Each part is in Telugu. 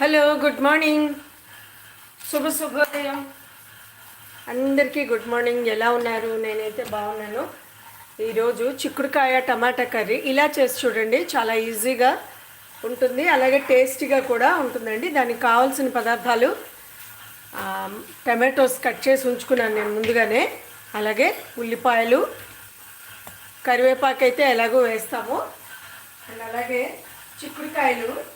Hello good morning. శుభ శుభోదయం. అందరికీ గుడ్ మార్నింగ్. ఎలా ఉన్నారు? నేనైతే బాగున్నాను. ఈరోజు చిక్కుడుకాయ టమాటా కర్రీ. ఇలా చేసి చూడండి చాలా ఈజీగా ఉంటుంది. అలాగే టేస్టీగా కూడా ఉంటుందండి. దానికి కావాల్సిన పదార్థాలు టమాటోస్ కట్ చేసి ఉంచుకున్నాను నేను ముందుగానే. అలాగే ఉల్లిపాయలు కరివేపాకు అయితే ఎలాగో వేస్తాము. అండ్ అలాగే చిక్కుడుకాయలు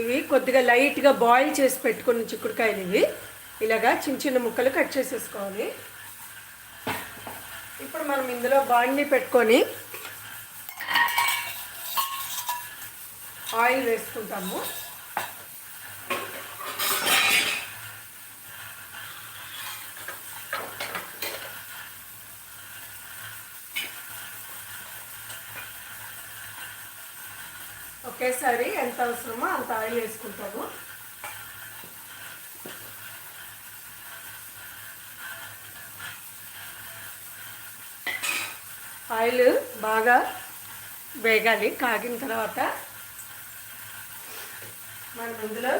ఇవి కొద్దిగా లైట్గా బాయిల్ చేసి పెట్టుకున్న చిక్కుడుకాయలు ఇవి. ఇలాగా చిన్న చిన్న ముక్కలు కట్ చేసేసుకోవాలి. ఇప్పుడు మనం ఇందులో బాండి పెట్టుకొని ఆయిల్ వేసుకుంటాము. ఒకేసారి ఎంత అవసరమో అంత ఆయిల్ వేసుకుంటాము ఆయిల్ బాగా వేగాలి కాగిన తర్వాత మనం ఇందులో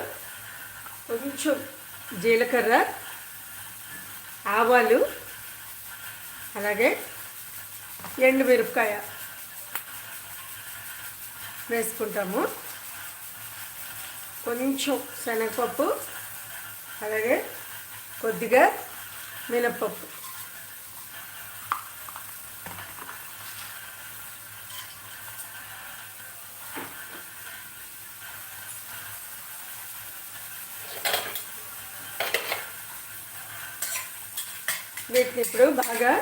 కొంచెం జీలకర్ర ఆవాలు అలాగే ఎండుమిరపకాయ వేసుకుంటాము. కొంచెం శనగపప్పు అలాగే కొద్దిగా మినప్పప్పు వీటిని ఇప్పుడు బాగా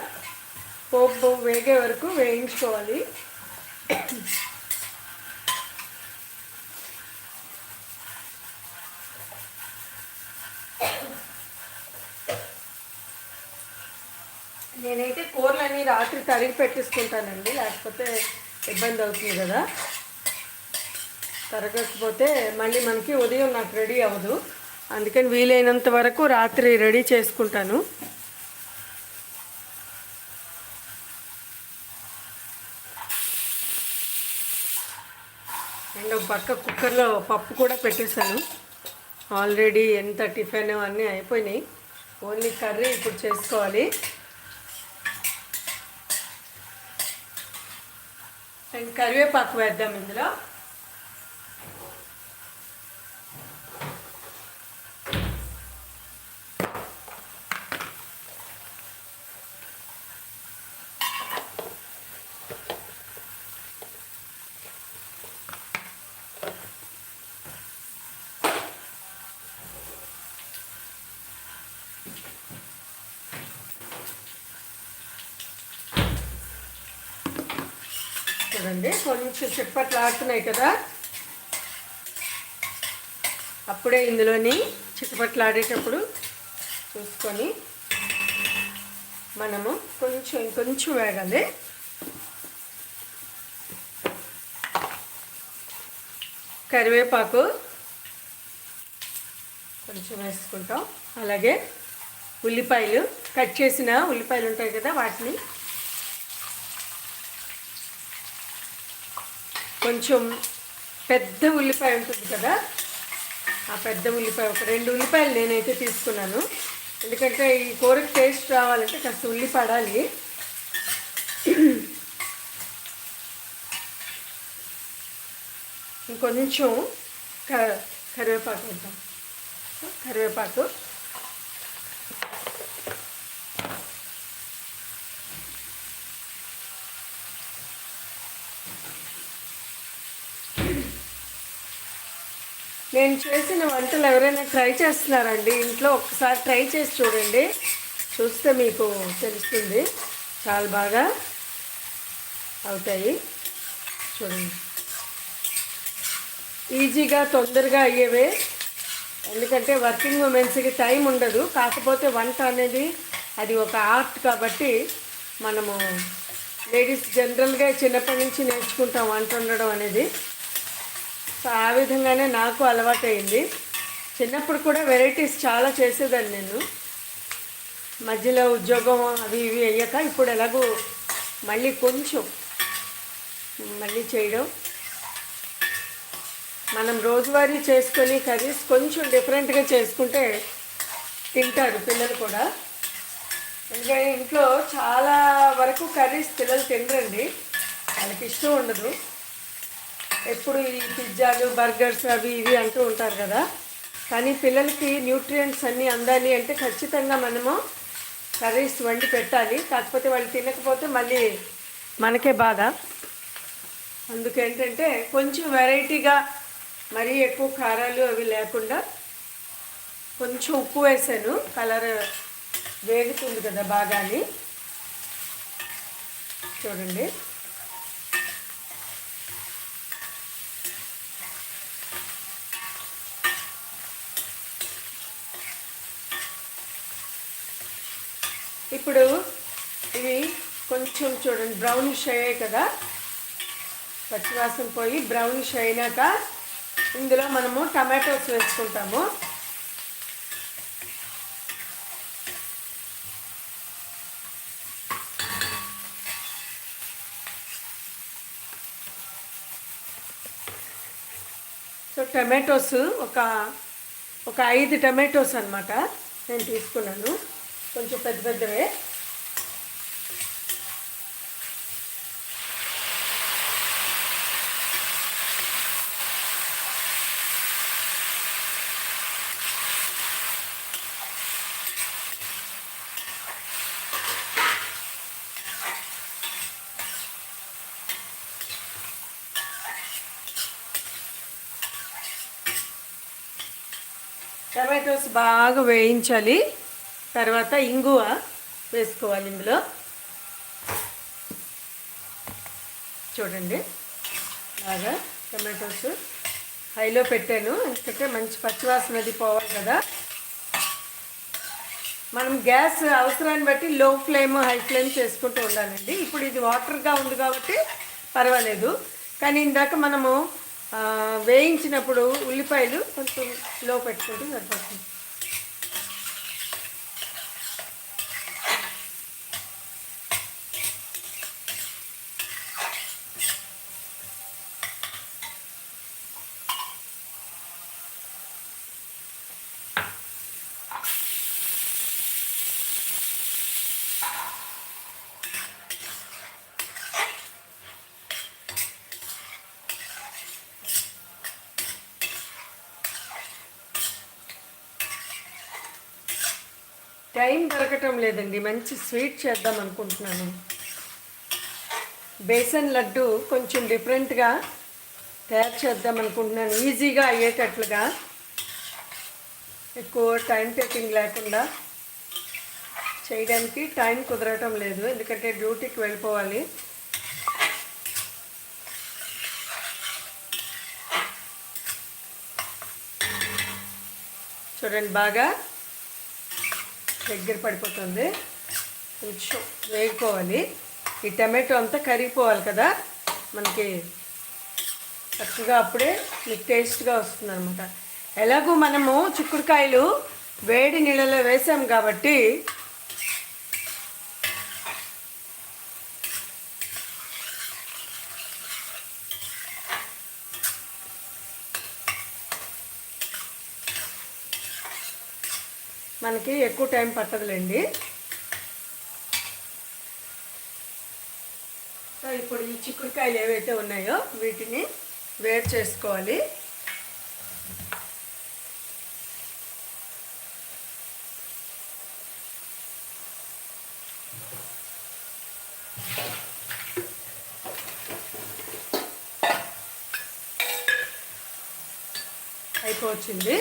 పోపు వేగే వరకు వేయించుకోవాలి నేనైతే కూరలన్నీ రాత్రి తరిగి పెట్టేసుకుంటానండి. లేకపోతే ఇబ్బంది అవుతుంది కదా. తరగకపోతే మళ్ళీ మనకి ఉదయం నాకు రెడీ అవ్వదు. అందుకని వీలైనంత వరకు రాత్రి రెడీ చేసుకుంటాను. అండ్ ఒక పక్క కుక్కర్లో పప్పు కూడా పెట్టేశాను. ఆల్రెడీ ఎంత టిఫిన్ అన్నీ అయిపోయినాయి. ఓన్లీ కర్రీ ఇప్పుడు చేసుకోవాలి. అండ్ కరివేపాకు వేద్దాం ఇందులో. చూడండి కొంచెం చిప్పట్లు ఆడుతున్నాయి కదా? అప్పుడే ఇందులోని చిట్టుపట్లు ఆడేటప్పుడు చూసుకొని మనము కొంచెం ఇంకొంచెం వేగాలి. కరివేపాకు కొంచెం వేసుకుంటాం. అలాగే ఉల్లిపాయలు కట్ చేసిన ఉల్లిపాయలు ఉంటాయి కదా వాటిని కొంచెం పెద్ద ఉల్లిపాయ ఉంటుంది కదా? ఆ పెద్ద ఉల్లిపాయ ఒక రెండు ఉల్లిపాయలు నేనైతే తీసుకున్నాను. ఎందుకంటే ఈ కూరకు టేస్ట్ రావాలంటే కాస్త ఉల్లి పడాలి. ఇంకొంచెం క కరివేపాకు వేద్దాం. కరివేపాకు. నేను చేసిన వంటలు ఎవరైనా ట్రై చేస్తున్నారండి ఇంట్లో ఒక్కసారి ట్రై చేసి చూడండి. చూస్తే మీకు తెలుస్తుంది. చాలా బాగా అవుతాయి. చూడండి. ఈజీగా తొందరగా అయ్యేవే. ఎందుకంటే వర్కింగ్ ఉమెన్స్కి టైం ఉండదు. కాకపోతే వంట అనేది అది ఒక ఆర్ట్ కాబట్టి మనము లేడీస్ జనరల్గా చిన్నప్పటి నుంచి నేర్చుకుంటాం వంట వండడం అనేది. సో ఆ విధంగానే నాకు అలవాటైంది. చిన్నప్పుడు కూడా వెరైటీస్ చాలా చేసేదాన్ని నేను. మధ్యలో ఉద్యోగం అవి ఇవి అయ్యాక ఇప్పుడు ఎలాగో మళ్ళీ కొంచెం మళ్ళీ చేయడం. మనం రోజువారీ చేసుకొని కర్రీస్ కొంచెం డిఫరెంట్గా చేసుకుంటే తింటారు పిల్లలు కూడా. ఎందుకంటే ఇంట్లో చాలా వరకు కర్రీస్ పిల్లలు తినరండి. వాళ్ళకి ఇష్టం ఉండదు. ఎప్పుడు ఈ పిజ్జాలు బర్గర్స్ అవి ఇవి అంటూ ఉంటారు కదా. కానీ పిల్లలకి న్యూట్రియంట్స్ అన్నీ అందాలి అంటే ఖచ్చితంగా మనము కర్రీస్ వండి పెట్టాలి. కాకపోతే వాళ్ళు తినకపోతే మళ్ళీ మనకే బాధ. అందుకేంటంటే కొంచెం వెరైటీగా మరీ ఎక్కువ కారాలు అవి లేకుండా కొంచెం ఉప్పు వేసాను. కలర్ వేగుతుంది కదా బాగాని. చూడండి. ఇప్పుడు ఇవి కొంచెం చూడండి బ్రౌనిష్ అయ్యాయి కదా? పచ్చివాసన పోయి బ్రౌనిష్ అయినాక ఇందులో మనము టమాటోస్ వేసుకుంటాము. సో టమాటోస్ ఒక ఒక ఐదు టమాటోస్ అనమాట నేను తీసుకున్నాను. కొంచెం పెద్ద పెద్దవే. టమాటోస్ బాగా వేయించాలి. తర్వాత ఇంగువ వేసుకోవాలి ఇందులో. చూడండి. బాగా టమాటోస్ హైలో పెట్టాను. ఎందుకంటే మంచి పచ్చివాసన అది పోవాలి కదా. మనం గ్యాస్ అవసరాన్ని బట్టి లో ఫ్లేమ్ హై ఫ్లేమ్ చేసుకుంటూ ఉండాలండి. ఇప్పుడు ఇది వాటర్గా ఉంది కాబట్టి పర్వాలేదు. కానీ ఇందాక మనము వేయించినప్పుడు ఉల్లిపాయలు కొంచెం లో పెట్టుకుంటే సరిపోతుంది. టైం దొరకటం లేదండి. మంచి స్వీట్ చేద్దాం అనుకుంటున్నాను. బేసన్ లడ్డు కొంచెం డిఫరెంట్గా తయారు చేద్దాం అనుకుంటున్నాను. ఈజీగా అయ్యేటట్లుగా. ఎక్కువ టైం టేకింగ్ లేకుండా చేయడానికి టైం కుదరటం లేదు. ఎందుకంటే డ్యూటీకి వెళ్ళిపోవాలి. చూడండి బాగా దగ్గర పడిపోతుంది. కొంచెం వేగుకోవాలి. ఈ టమాటో అంతా కరిగిపోవాలి కదా. మనకి చక్కగా అప్పుడే మీకు టేస్ట్గా వస్తుంది అనమాట ఎలాగో మనము చిక్కుడుకాయలు వేడి నీళ్ళలో వేసాం కాబట్టి మనకి ఎక్కువ టైం పట్టదులేండి. సో ఇప్పుడు ఈ చిక్కుడుకాయలు ఏవైతే ఉన్నాయో వీటిని వేరు చేసుకోవాలి. అయిపోవచ్చింది.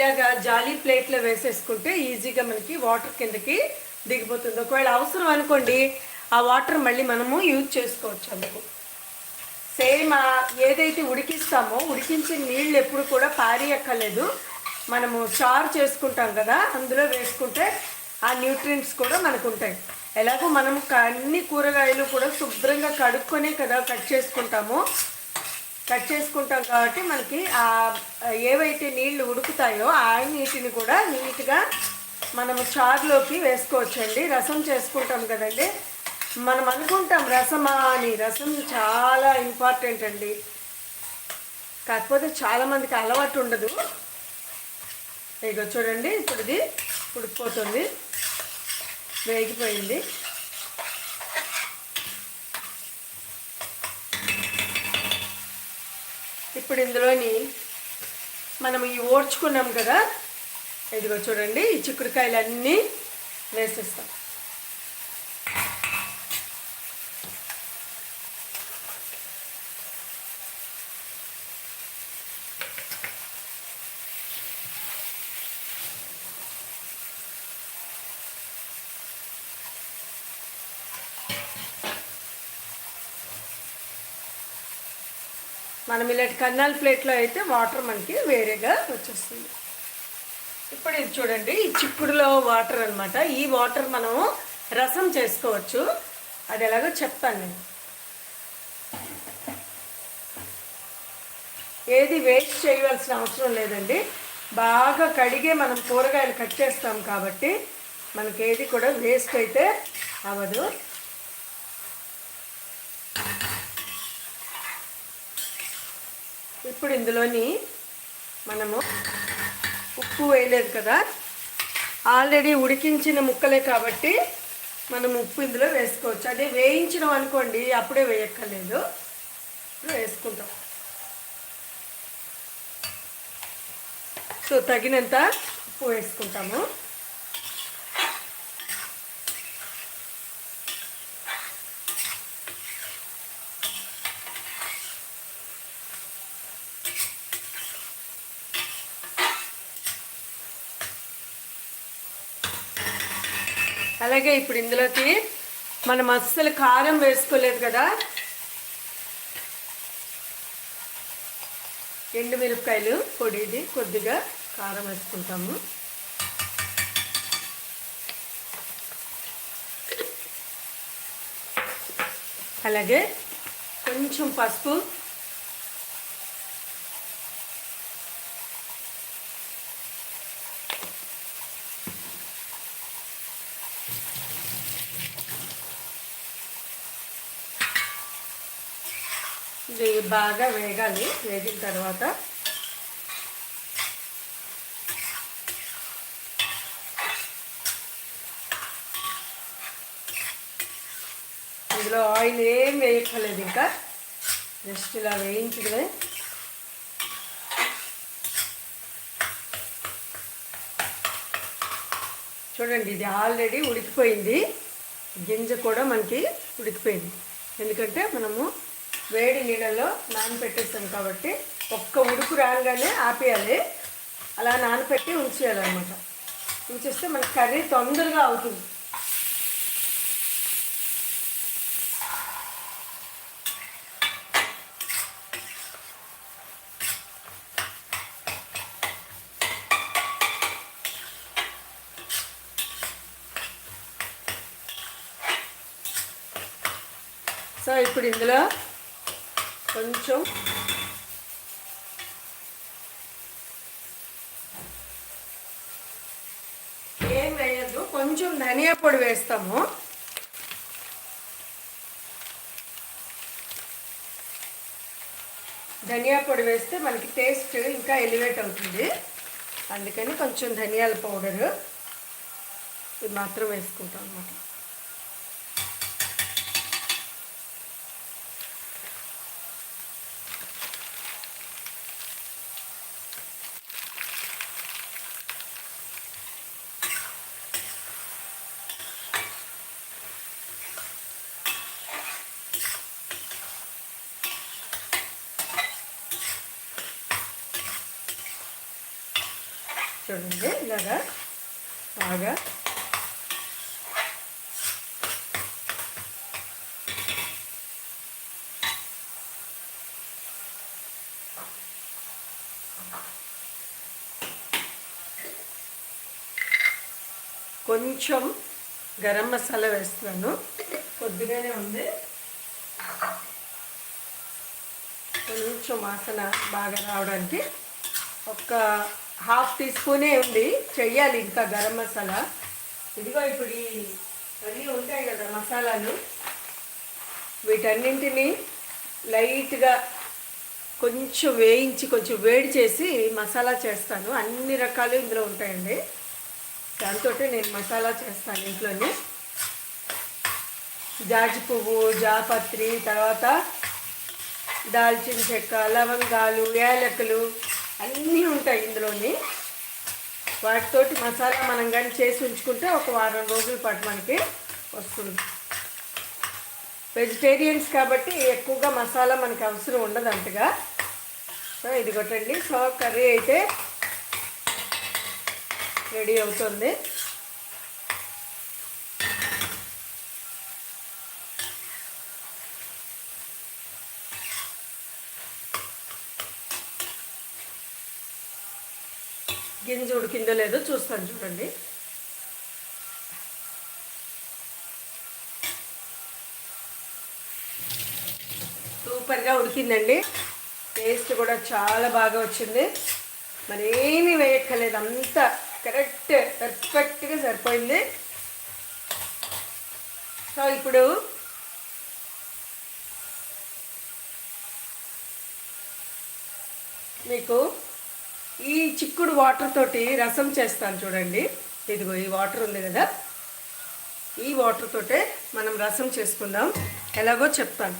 ఇలాగా జాలీ ప్లేట్లో వేసేసుకుంటే ఈజీగా మనకి వాటర్ కిందకి దిగిపోతుంది. ఒకవేళ అవసరం అనుకోండి ఆ వాటర్ మళ్ళీ మనము యూజ్ చేసుకోవచ్చు అందుకు. సేమ్ ఏదైతే ఉడికిస్తామో ఉడికించే నీళ్ళు ఎప్పుడు కూడా పారియక్కర్లేదు. మనము చారు చేసుకుంటాం కదా అందులో వేసుకుంటే ఆ న్యూట్రియంట్స్ కూడా మనకు ఉంటాయి ఎలాగో మనం అన్ని కూరగాయలు కూడా శుభ్రంగా కడుక్కొనే కదా కట్ చేసుకుంటాము. కట్ చేసుకుంటాం కాబట్టి మనకి ఆ ఏవైతే నీళ్ళు ఉడుకుతాయో ఆ నీటిని కూడా నీట్గా మనము చారులోకి వేసుకోవచ్చండి. రసం చేసుకుంటాం కదండి. మనం అనుకుంటాం రసమా అని. రసం చాలా ఇంపార్టెంట్ అండి. కాకపోతే చాలామందికి అలవాటు ఉండదు. ఇక చూడండి ఇప్పుడు ఇది ఉడికిపోతుంది. వేగిపోయింది. ఇప్పుడు ఇందులోని మనం ఈ ఓడ్చుకున్నాం కదా ఇదిగో చూడండి ఈ చిక్కుడుకాయలన్నీ వేసేస్తాం. మనం ఇలాంటి కన్నాల ప్లేట్లో అయితే వాటర్ మనకి వేరేగా వచ్చేస్తుంది. ఇప్పుడు ఇది చూడండి ఈ చిక్కుడులో వాటర్ అన్నమాట. ఈ వాటర్ మనము రసం చేసుకోవచ్చు. అది ఎలాగో చెప్తాను నేను. ఏది వేస్ట్ చేయవలసిన అవసరం లేదండి. బాగా కడిగే మనం కూరగాయలు కట్ చేస్తాం కాబట్టి మనకి ఏది కూడా వేస్ట్ అయితే అవ్వదు. ఇప్పుడు ఇందులోని మనము ఉప్పు వేయలేదు కదా. ఆల్రెడీ ఉడికించిన ముక్కలే కాబట్టి మనం ఉప్పు ఇందులో వేసుకోవచ్చు. అదే వేయించడం అనుకోండి అప్పుడే వేయక్కర్లేదు. ఇప్పుడు వేసుకుంటాం. సో తగినంత ఉప్పు వేసుకుంటాము. అలాగే ఇప్పుడు ఇందులోకి మనం అస్సలు కారం వేసుకోలేదు కదా. ఎండుమిరపకాయలు పొడిది కొద్దిగా కారం వేసుకుంటాము. అలాగే కొంచెం పసుపు ఇది బాగా వేగాలి. వేగిన తర్వాత ఇందులో ఆయిల్ ఏం వేయక్కర్లేదు ఇంకా. జస్ట్ ఇలా వేయించడమే చూడండి ఇది ఆల్రెడీ ఉడికిపోయింది. గింజ కూడా మనకి ఉడికిపోయింది. ఎందుకంటే మనము వేడి నీళ్ళలో నానబెట్టేస్తాం కాబట్టి ఒక్క ఉడుకు రాగానే ఆపేయాలి. అలా నానబెట్టి ఉంచేయాలన్నమాట. ఉంచేస్తే మన కర్రీ తొందరగా అవుతుంది సో ఇప్పుడు ఇందులో కొంచెం. ఏం వేయద్దు కొంచెం ధనియా పొడి వేస్తాము. ధనియా పొడి వేస్తే మనకి టేస్ట్ ఇంకా ఎలివేట్ అవుతుంది. అందుకని కొంచెం ధనియాల పౌడరు ఇది మాత్రం వేసుకుంటాం అన్నమాట చూడండి ఇలాగా బాగా. కొంచెం గరం మసాలా వేస్తున్నాను. కొద్దిగానే ఉంది. కొంచెం వాసన బాగా రావడానికి ఒక హాఫ్ టీ స్పూనే ఉంది. చెయ్యాలి ఇంకా గరం మసాలా. ఇదిగో ఇప్పుడు ఈ అన్నీ ఉంటాయి కదా మసాలాలు. వీటన్నింటినీ లైట్గా కొంచెం వేయించి కొంచెం వేడి చేసి మసాలా చేస్తాను. అన్ని రకాలు ఇందులో ఉంటాయండి. దాంతో నేను మసాలా చేస్తాను ఇంట్లోనే. జాజి పువ్వు జాపత్రి తర్వాత దాల్చిన చెక్క లవంగాలు యాలకులు అన్నీ ఉంటాయి ఇందులోని. వాటితోటి మసాలా మనం కానీ చేసి ఉంచుకుంటే ఒక వారం రోజుల పాటు మనకి వస్తుంది. వెజిటేరియన్స్ కాబట్టి ఎక్కువగా మసాలా మనకి అవసరం ఉండదు అంతగా. సో ఇది కొట్టండి సో కర్రీ అయితే రెడీ అవుతుంది. గింజ ఉడికిందో లేదో చూస్తాను చూడండి. సూపర్గా ఉడికిందండి. టేస్ట్ కూడా చాలా బాగా వచ్చింది. మరి ఏమీ వేయక్కర్లేదు అంతా కరెక్ట్ పర్ఫెక్ట్గా సరిపోయింది. సో ఇప్పుడు మీకు ఈ చిక్కుడు వాటర్ తోటి రసం చేస్తాను చూడండి. ఇదిగో ఈ వాటర్ ఉంది కదా. ఈ వాటర్ తోటే మనం రసం చేసుకుందాం. ఎలాగో చెప్తాను.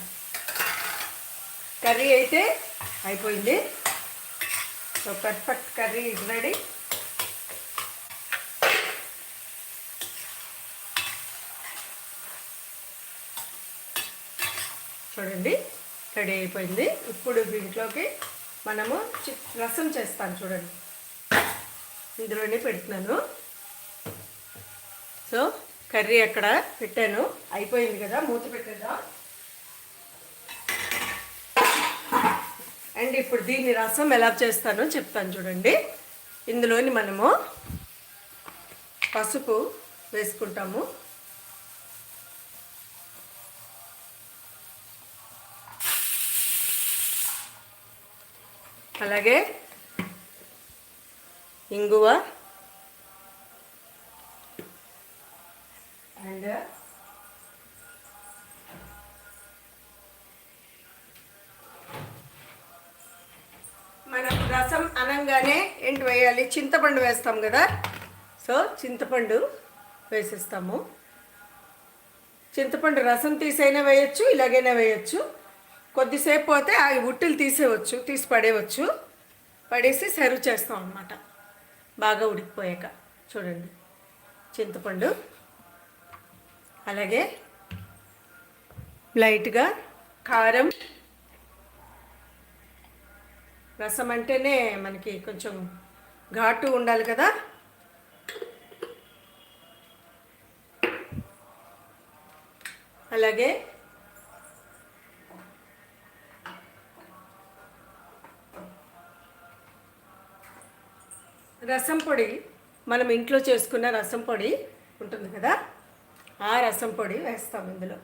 కర్రీ అయితే అయిపోయింది. So perfect curry is ready చూడండి రెడీ అయిపోయింది. ఇప్పుడు దీంట్లోకి మనము చి రసం చేస్తాను చూడండి. ఇందులోనే పెడుతున్నాను. సో కర్రీ అక్కడ పెట్టాను. అయిపోయింది కదా మూత పెట్టేద్దాం. అండ్ ఇప్పుడు దీన్ని రసం ఎలా చేస్తానో చెప్తాను చూడండి. ఇందులోని మనము పసుపు వేసుకుంటాము. అలాగే ఇంగువ. అండ్ మనం రసం అనంగానే ఏంటి వేయాలి? చింతపండు వేస్తాం కదా. సో చింతపండు వేసేస్తాము. చింతపండు రసం తీసైనా వేయచ్చు ఇలాగైనా వేయచ్చు. కొద్దిసేపు పోతే ఆ ఉట్టులు తీసేయవచ్చు తీసి పడేయవచ్చు. పడేసి సర్వ్ చేస్తాం అన్నమాట. బాగా ఉడికిపోయాక. చూడండి. చింతపండు. అలాగే లైట్గా కారం. రసం అంటేనే మనకి కొంచెం ఘాటు ఉండాలి కదా. అలాగే రసం పొడి మనం ఇంట్లో చేసుకున్న రసం పొడి ఉంటుంది కదా? ఆ రసం పొడి వేస్తాం ఇందులో.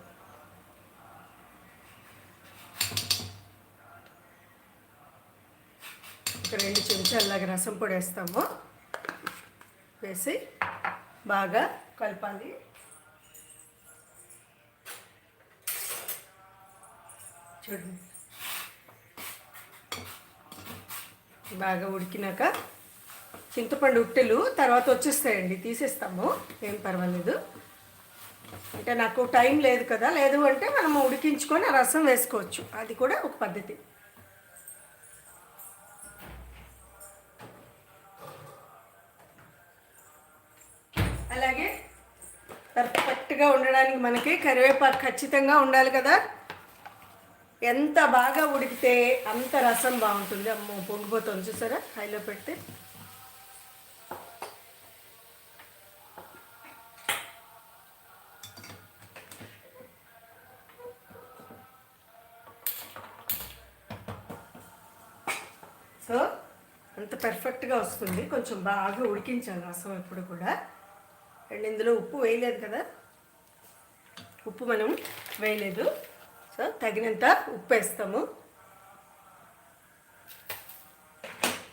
ఒక రెండు చెంచాలాగా రసం పొడి వేస్తాము. వేసి బాగా కలపాలి. చూడండి. బాగా ఉడికినాక చింతపండు ఉట్టెలు తర్వాత వచ్చేస్తాయండి తీసేస్తాము. ఏం పర్వాలేదు. అంటే నాకు టైం లేదు కదా లేదు అంటే మనం ఉడికించుకొని ఆ రసం వేసుకోవచ్చు. అది కూడా ఒక పద్ధతి. అలాగే పర్ఫెక్ట్గా ఉండడానికి మనకి కరివేపాకు ఖచ్చితంగా ఉండాలి కదా. ఎంత బాగా ఉడికితే అంత రసం బాగుంటుంది. అమ్మో పొంగిపోతుంది చూసారా? హైలో పెడితే. అంత పర్ఫెక్ట్గా వస్తుంది. కొంచెం బాగా ఉడికించాలి రసం ఎప్పుడు కూడా. అండ్ ఇందులో ఉప్పు వేయలేదు కదా? ఉప్పు మనం వేయలేదు. సో తగినంత ఉప్పు వేస్తాము.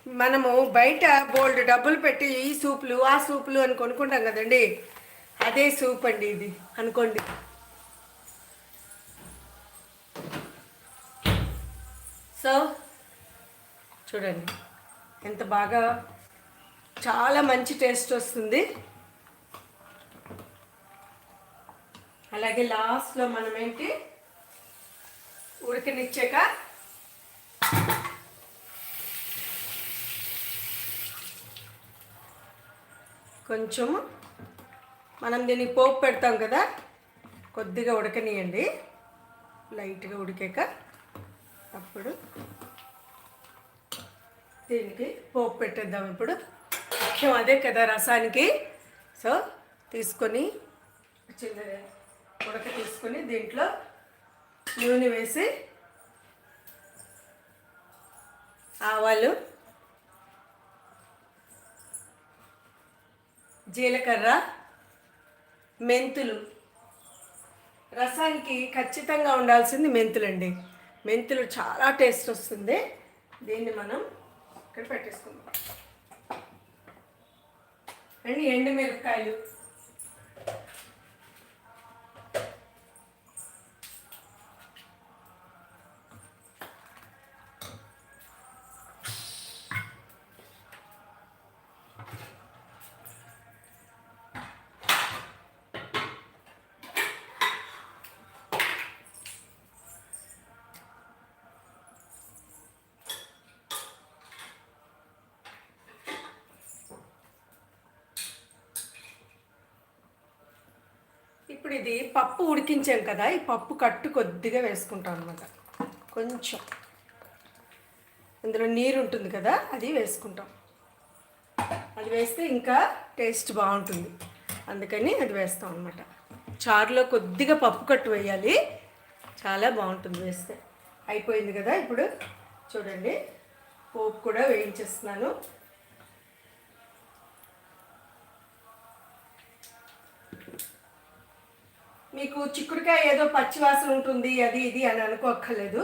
మనము బయట బోల్డ్ డబ్బులు పెట్టి ఈ సూపులు ఆ సూపులు అని కొనుక్కుంటాం కదండి. అదే సూప్ అండి ఇది. అనుకోండి. సో చూడండి. ఎంత బాగా చాలా మంచి టేస్ట్ వస్తుంది. అలాగే లాస్ట్లో మనం ఏంటి? ఉడకనిచ్చాక కొంచెం మనం దీన్ని పోపు పెడతాం కదా కొద్దిగా ఉడకనియండి. లైట్గా ఉడికాక అప్పుడు దీనికి పోపు పెట్టేద్దాం ఇప్పుడు. ముఖ్యం అదే కదా రసానికి. సో తీసుకొని చిన్న ఉడక తీసుకొని దీంట్లో నూనె వేసి ఆవాలు జీలకర్ర మెంతులు. రసానికి ఖచ్చితంగా ఉండాల్సింది మెంతులండి. మెంతులు చాలా టేస్ట్ వస్తుంది. దీన్ని మనం ఇక్కడ పెట్టేసుకుందాం. అండి ఎండు మిరపకాయలు పప్పు ఉడికించాం కదా ఈ పప్పు కట్టు కొద్దిగా వేసుకుంటాం అనమాట కొంచెం. ఇందులో నీరు ఉంటుంది కదా అది వేసుకుంటాం. అది వేస్తే ఇంకా టేస్ట్ బాగుంటుంది. అందుకని అది వేస్తాం అనమాట చారులో కొద్దిగా పప్పు కట్టు వేయాలి. చాలా బాగుంటుంది వేస్తే. అయిపోయింది కదా ఇప్పుడు. చూడండి పోపు కూడా వేయించేస్తున్నాను. మీకు చిక్కుడుకాయ ఏదో పచ్చివాసన ఉంటుంది అది ఇది అని అనుకోక్కర్లేదు.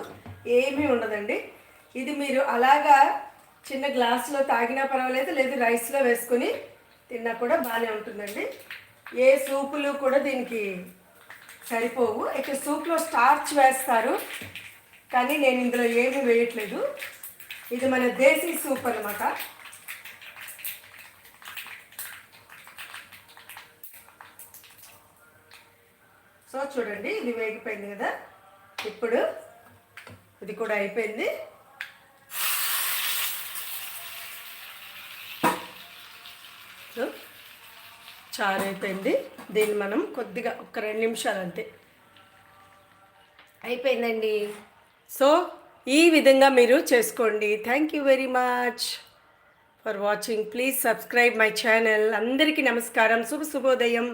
ఏమీ ఉండదండి. ఇది మీరు అలాగా చిన్న గ్లాసులో తాగినా పర్వాలేదు లేదు రైస్లో వేసుకొని తిన్నా కూడా బాగానే ఉంటుందండి. ఏ సూపులు కూడా దీనికి సరిపోవు. ఇక సూప్లో స్టార్చ్ వేస్తారు కానీ నేను ఇందులో ఏమీ వేయట్లేదు. ఇది మన దేశీ సూప్ అనమాట సో చూడండి ఇది వేగిపోయింది కదా. ఇప్పుడు ఇది కూడా అయిపోయింది. సో చారు అయిపోయింది. దీన్ని మనం కొద్దిగా ఒక రెండు నిమిషాలు అంతే. అయిపోయిందండి. సో ఈ విధంగా మీరు చేసుకోండి. Thank you very much for watching please subscribe my channel అందరికీ నమస్కారం. శుభ శుభోదయం.